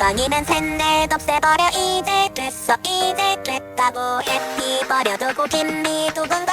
뻥이면 샌넷 없애버려 이제 됐어 이제 됐다고. 해피 버려두고 김미 두근